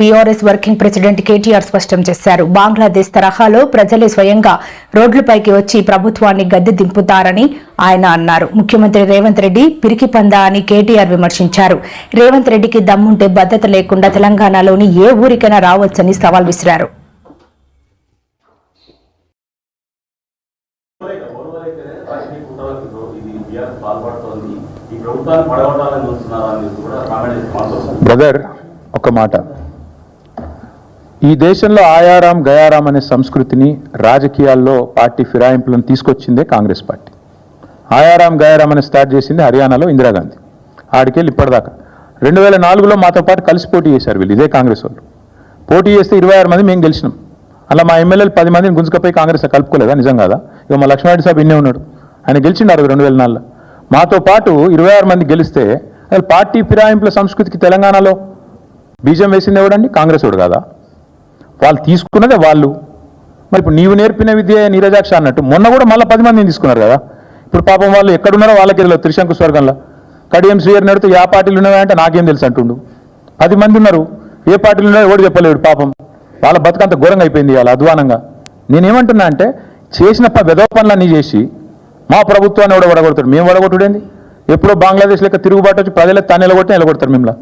BRS working president KTR స్పష్టం చేశారు. బంగ్లాదేశ్ తరహాలో ప్రజలే స్వయంగా రోడ్లపైకి వచ్చి ప్రభుత్వాన్ని గద్దె దింపుతారని ఆయన అన్నారు. ముఖ్యమంత్రి రేవంత్ రెడ్డి పిరికి పందా అని కేటీఆర్ విమర్శించారు. రేవంత్ రెడ్డికి దమ్ముంటే భద్రత లేకుండా తెలంగాణలోని ఏ ఊరికైనా రావచ్చని సవాల్ విసిరారు. బ్రదర్ ఒక మాట. ఈ దేశంలో ఆయారాం గయారాం అనే సంస్కృతిని రాజకీయాల్లో పార్టీ ఫిరాయింపులను తీసుకొచ్చిందే కాంగ్రెస్ పార్టీ. ఆయారాం గయారాం అని స్టార్ట్ చేసింది హర్యానాలో ఇందిరాగాంధీ ఆడికెళ్ళి ఇప్పటిదాకా. రెండు వేల నాలుగులో మాతో పాటు కలిసి పోటీ చేశారు వీళ్ళు ఇదే కాంగ్రెస్ వాళ్ళు. పోటీ చేస్తే ఇరవై ఆరు మంది మేము గెలిచినాం. అలా మా ఎమ్మెల్యేలు పది మందిని గుంజుకపోయి కాంగ్రెస్ కలుపుకోలేదా నిజం కాదా ఇక మా లక్ష్మణరెడ్డి సాబ్ ఇన్నే ఉన్నాడు. ఆయన గెలిచిండారు రెండు వేల నాలుగులో. మాతో పాటు ఇరవై ఆరు మంది గెలిస్తే పార్టీ ఫిరాయింపుల సంస్కృతికి తెలంగాణలో బీజం వేసింది ఎవడండి? కాంగ్రెస్ వాడు కాదా? వాళ్ళు తీసుకున్నదే వాళ్ళు. మరి ఇప్పుడు నీవు నేర్పిన విద్య నీరజాక్ష అన్నట్టు మొన్న కూడా మళ్ళీ పది మందిని తీసుకున్నారు కదా. ఇప్పుడు పాపం వాళ్ళు ఎక్కడున్నారో వాళ్ళకి తెలియదు త్రిశంకు స్వర్గంలో. కడియం శ్రీయర్ నడుతూ ఏ పార్టీలు ఉన్నాయంటే నాకేం తెలుసు అంటుండు. పది మంది ఉన్నారు. ఏ పార్టీలు ఉన్నాయో ఎవడు చెప్పలేడు పాపం. వాళ్ళ బతుకంత ఘోరంగా అయిపోయింది వాళ్ళ అధ్వానంగా. నేనేమంటున్నా అంటే చేసిన వెదవ పనులన్నీ చేసి మా ప్రభుత్వాన్ని ఎవడ వడగొడతాడు. మేము వడగొట్టుడేంది? ఎప్పుడో బంగ్లాదేశ్ లెక్క తిరుగుబాటు వచ్చి ప్రజలకు తను నిలగొట్టి నిలగొడతారు మిమ్మల్ని.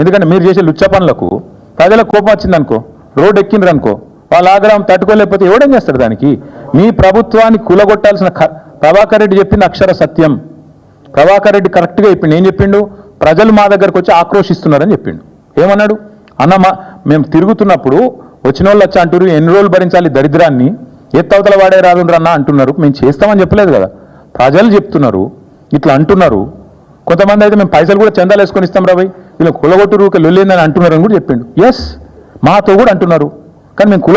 ఎందుకంటే మీరు చేసే లుచ్చ పనులకు ప్రజలకు కోపం వచ్చిందనుకో రోడ్ ఎక్కిండ్రు అనుకో వాళ్ళ ఆగ్రహం తట్టుకోలేకపోతే ఎవడేం చేస్తాడు దానికి? మీ ప్రభుత్వాన్ని కులగొట్టాల్సిన ప్రభాకర్ రెడ్డి చెప్పింది అక్షర సత్యం. ప్రభాకర్ రెడ్డి కరెక్ట్గా చెప్పిండు. ఏం చెప్పిండు? ప్రజలు మా దగ్గరకు వచ్చి ఆక్రోషిస్తున్నారని చెప్పిండు. ఏమన్నాడు? అన్న మా మేము తిరుగుతున్నప్పుడు వచ్చిన వాళ్ళు వచ్చి అంటారు ఎన్ని రోజులు భరించాలి దరిద్రాన్ని? ఎత్తవతల వాడే రాదుండ్రు అన్న అంటున్నారు. మేము చేస్తామని చెప్పలేదు కదా. ప్రజలు చెప్తున్నారు ఇట్లా అంటున్నారు. కొంతమంది అయితే మేము పైసలు కూడా చందాలు వేసుకొని ఇస్తాం రాబోయ్ వీళ్ళు కులగొట్టు రూక లొల్లిందని అంటున్నారు అని కూడా చెప్పిండు. ఎస్ మాతో కూడా అంటున్నారు. కానీ మేము కుల